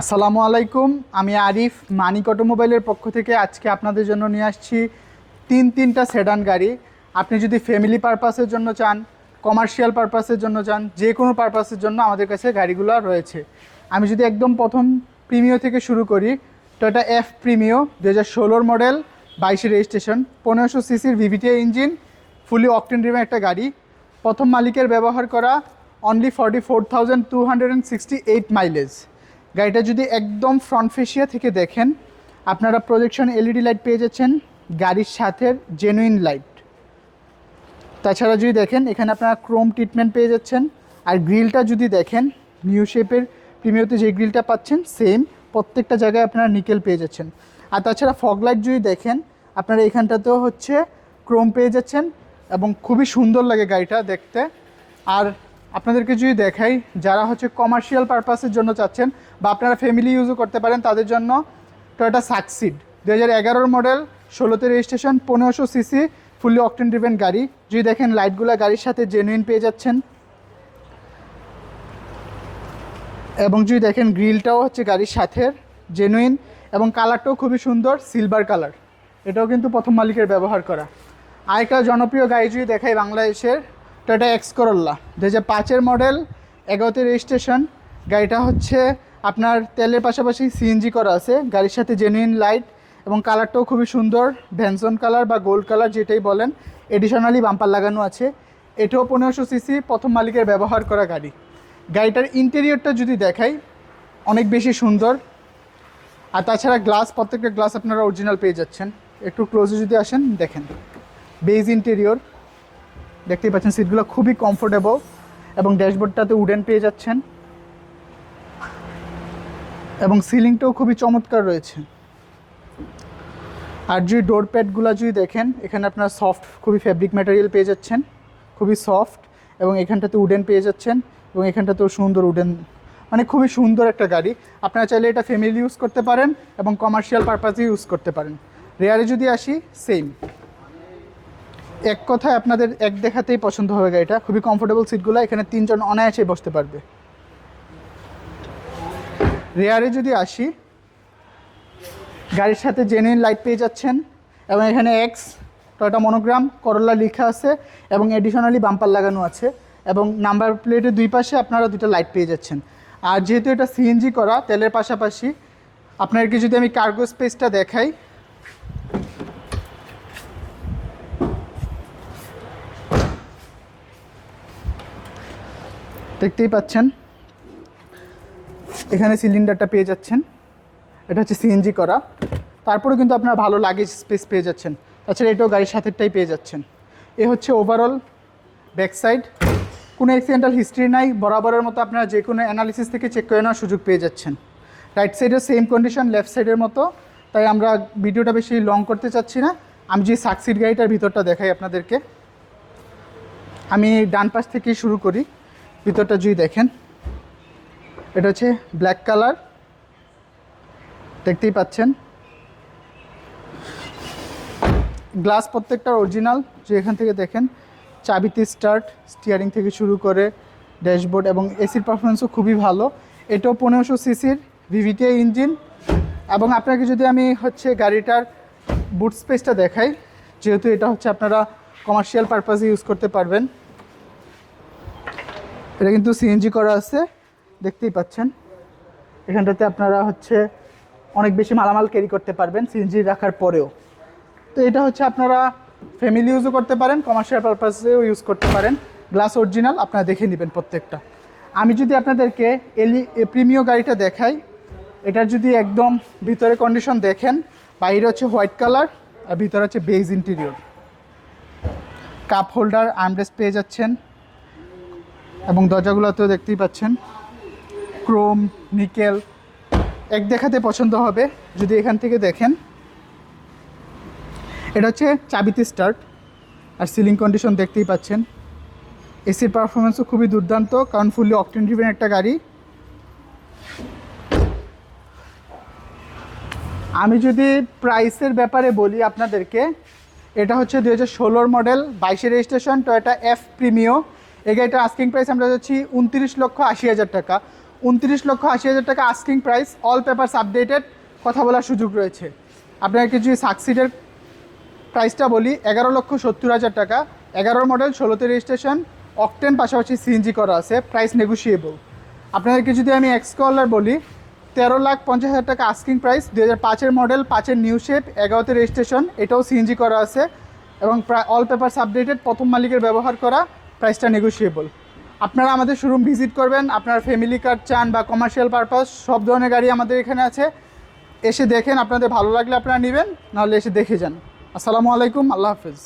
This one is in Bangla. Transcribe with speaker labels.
Speaker 1: আসসালামু আলাইকুম, আমি আরিফ মানিক অটোমোবাইলের পক্ষ থেকে আজকে আপনাদের জন্য নিয়ে আসছি তিন তিনটা সেডান গাড়ি। আপনি যদি ফ্যামিলি পারপাসের জন্য চান কমার্শিয়াল পারপাসের জন্য চান, যে কোনো পারপাসের জন্য আমাদের কাছে গাড়িগুলো রয়েছে। আমি যদি একদম প্রথম প্রিমিও থেকে শুরু করি টয়োটা এফ প্রিমিও দু হাজার ষোলোর মডেল বাইশে রেজিস্ট্রেশন পনেরোশো সিসির VVTI engine fully octane driven একটা গাড়ি। প্রথম মালিকের ব্যবহার করা only forty four thousand two hundred and sixty eight mileage গাড়িটা যদি একদম ফ্রন্ট ফেসিয়া থেকে দেখেন, আপনারা প্রজেকশন এলইডি লাইট পেয়ে যাচ্ছেন, গাড়ির সাথে জেনুইন লাইট তাছাড়া যদি দেখেন, এখানে আপনারা ক্রোম ট্রিটমেন্ট পেয়ে যাচ্ছেন, আর গ্রিলটা যদি দেখেন নিউ শেপের প্রিমিয়তে যে গ্রিলটা পাচ্ছেন সেম প্রত্যেকটা জায়গায় আপনারা নিকেল পেয়ে যাচ্ছেন। আর তাছাড়া ফগ লাইট যদি দেখেন, আপনারা এখানটাতেও হচ্ছে ক্রোম পেয়ে যাচ্ছেন, এবং খুবই সুন্দর লাগে গাড়িটা দেখতে। আর আপনাদেরকে যদি দেখাই যারা হচ্ছে কমার্শিয়াল পারপাসের জন্য চাচ্ছেন বা আপনারা ফ্যামিলি ইউজও করতে পারেন, তাদের জন্য টয়োটা সাকসিড দু হাজার এগারোর মডেল ষোলোতে রেজিস্ট্রেশন পনেরোশো সিসি ফুললি অকটেন ড্রিভেন গাড়ি। যদি দেখেন লাইটগুলো গাড়ির সাথে জেনুইন পেয়ে যাচ্ছেন। এবং যদি দেখেন গ্রিলটাও হচ্ছে গাড়ির সাথে জেনুইন এবং কালারটাও খুবই সুন্দর সিলভার কালার এটাও কিন্তু প্রথম মালিকের ব্যবহার করা। আরেকটা জনপ্রিয় গাড়ি যদি দেখাই বাংলাদেশের টয়োটা এক্স করল্লা। দু হাজার পাঁচের মডেল, এগারোতে রেজিস্ট্রেশন। গাড়িটা হচ্ছে আপনার তেলের পাশাপাশি সিএনজি করা আছে। গাড়ির সাথে জেনুইন লাইট এবং কালারটাও খুবই সুন্দর। ভ্যানসন কালার বা গোল্ড কালার যেটাই বলেন এডিশনালি বাম্পার লাগানো আছে। এটাও পনেরোশো সিসি প্রথম মালিকের ব্যবহার করা গাড়ি। গাড়িটার ইন্টেরিয়রটা যদি দেখাই, অনেক বেশি সুন্দর। আর তাছাড়া গ্লাস প্রত্যেকটা গ্লাস আপনারা অরিজিনাল পেয়ে যাচ্ছেন। একটু ক্লোজে যদি আসেন, দেখেন। বেজ ইন্টেরিয়র দেখতেই পাচ্ছেন সিটগুলো খুবই কমফোর্টেবল এবং ড্যাশবোর্ডটাতে উডেন পেয়ে যাচ্ছেন। এবং সিলিংটাও খুবই চমৎকার রয়েছে। আর যদি ডোর প্যাডগুলো যদি দেখেন, এখানে আপনার সফট খুবই ফ্যাব্রিক ম্যাটেরিয়াল পেয়ে যাচ্ছেন, খুবই সফট এবং এখানটাতে উডেন পেয়ে যাচ্ছেন এবং এখানটাতেও সুন্দর উডেন মানে খুবই সুন্দর একটা গাড়ি। আপনারা চাইলে এটা ফ্যামিলি ইউজ করতে পারেন এবং কমার্শিয়াল পারপাসে ইউজ করতে পারেন। রেয়ারে যদি আসি সেম এক কথায় আপনাদের এক দেখাতেই পছন্দ হবে গাড়িটা। খুবই কমফোর্টেবল সিটগুলো এখানে তিনজন অনায়াসে বসতে পারবে। রেয়ারে যদি আসি, গাড়ির সাথে জেনুইন লাইট পেয়ে যাচ্ছেন, এবং এখানে এক্স টয়টা মনোগ্রাম করলা লেখা আছে, এবং এডিশনালি বাম্পার লাগানো আছে, এবং নাম্বার প্লেটের দুই পাশে আপনারা দুটো লাইট পেয়ে যাচ্ছেন। আর যেহেতু এটা সিএনজি করা, তেলের পাশাপাশি আপনাদেরকে যদি আমি কার্গো স্পেসটা দেখাই দেখতেই পাচ্ছেন। এখানে সিলিন্ডারটা পেয়ে যাচ্ছেন। এটা হচ্ছে সিএনজি করা। তারপরে কিন্তু আপনারা ভালো লাগেজ স্পেস পেয়ে যাচ্ছেন। তাছাড়া এটাও গাড়ির সাথেরটাই পেয়ে যাচ্ছেন। এ হচ্ছে ওভারঅল ব্যাক সাইড কোনো অ্যাক্সিডেন্টাল হিস্ট্রি নাই। বরাবরের মতো আপনারা যে কোনো অ্যানালিসিস থেকে চেক করে নেওয়ার সুযোগ পেয়ে যাচ্ছেন। রাইট সাইডের সেম কন্ডিশন লেফট সাইডের মতো। তাই আমরা ভিডিওটা বেশি লং করতে চাচ্ছি না। আমি যে সাকসিড গাড়িটার ভিতরটা দেখাই আপনাদেরকে। আমি ডান পাশ থেকে শুরু করি। ভিতরটা যদি দেখেন, এটা হচ্ছে ব্ল্যাক কালার দেখতেই পাচ্ছেন। গ্লাস প্রত্যেকটা অরিজিনাল যে এখান থেকে দেখেন, চাবিতে স্টার্ট স্টিয়ারিং থেকে শুরু করে ড্যাশবোর্ড এবং এসির পারফরমেন্সও খুবই ভালো। এটাও পনেরোশো সিসির ভিভিটিআই ইঞ্জিন এবং আপনাকে যদি আমি হচ্ছে গাড়িটার বুট স্পেসটা দেখাই, যেহেতু এটা হচ্ছে আপনারা কমার্শিয়াল পারপাসে ইউজ করতে পারবেন। এটা কিন্তু সিএনজি করা আছে, দেখতেই পাচ্ছেন। এখানটাতে আপনারা হচ্ছে অনেক বেশি মালামাল ক্যারি করতে পারবেন সিএনজি রাখার পরেও। তো এটা হচ্ছে আপনারা ফ্যামিলি ইউজও করতে পারেন কমার্শিয়াল পারপাসেও ইউজ করতে পারেন। গ্লাস অরিজিনাল আপনারা দেখে নেবেন প্রত্যেকটা। আমি যদি আপনাদেরকে এলি প্রিমিয় গাড়িটা দেখাই, এটার যদি একদম ভিতরে কন্ডিশন দেখেন, বাইরে হচ্ছে হোয়াইট কালার আর ভিতরে হচ্ছে beige interior cup holder armrest পেয়ে যাচ্ছেন। এবং দরজাগুলোতেও দেখতেই পাচ্ছেন। ক্রোম, নিকেল, এক দেখাতে পছন্দ হবে, যদি এখান থেকে দেখেন। এটা হচ্ছে চাবিতে স্টার্ট আর সিলিং কন্ডিশন দেখতেই পাচ্ছেন। এসির পারফরমেন্সও খুবই দুর্দান্ত, কারণ ফুললি অকটেন ড্রিভেন একটা গাড়ি। আমি যদি প্রাইসের ব্যাপারে বলি আপনাদেরকে, এটা হচ্ছে দু হাজার ষোলোর মডেল বাইশে রেজিস্ট্রেশন টয়টা এফ প্রিমিও এই গাড়িটার আস্কিং প্রাইস আমরা যাচ্ছি উনত্রিশ লক্ষ আশি হাজার টাকা। উনত্রিশ লক্ষ আশি হাজার টাকা asking price all papers updated কথা বলার সুযোগ রয়েছে। আপনাকে কিছু সাকসিডের প্রাইসটা বলি, এগারো লক্ষ সত্তর হাজার টাকা। এগারোর মডেল ষোলোতে রেজিস্ট্রেশন অকটেন পাশাপাশি সিএনজি করা আছে প্রাইস নেগোসিয়েবল আপনাদেরকে যদি আমি এক্স কলার বলি, তেরো লাখ পঞ্চাশ হাজার টাকা আস্কিং প্রাইস দু হাজার পাঁচের মডেল পাঁচের নিউ শেপ এগারোতে রেজিস্ট্রেশন এটাও সিএনজি করা আছে। এবং প্রায় অল পেপারস আপডেটেড প্রথম মালিকের ব্যবহার করা। প্রাইসটা নেগোসিয়েবল আপনারা আমাদের শোরুম ভিজিট করবেন, আপনার ফ্যামিলি কার চান বা কমার্শিয়াল পারপাস সব ধরনের গাড়ি আমাদের এখানে আছে। এসে দেখেন, আপনাদের ভালো লাগলে আপনারা নেবেন নাহলে এসে দেখে যান। আসসালামু আলাইকুম, আল্লাহ হাফেজ।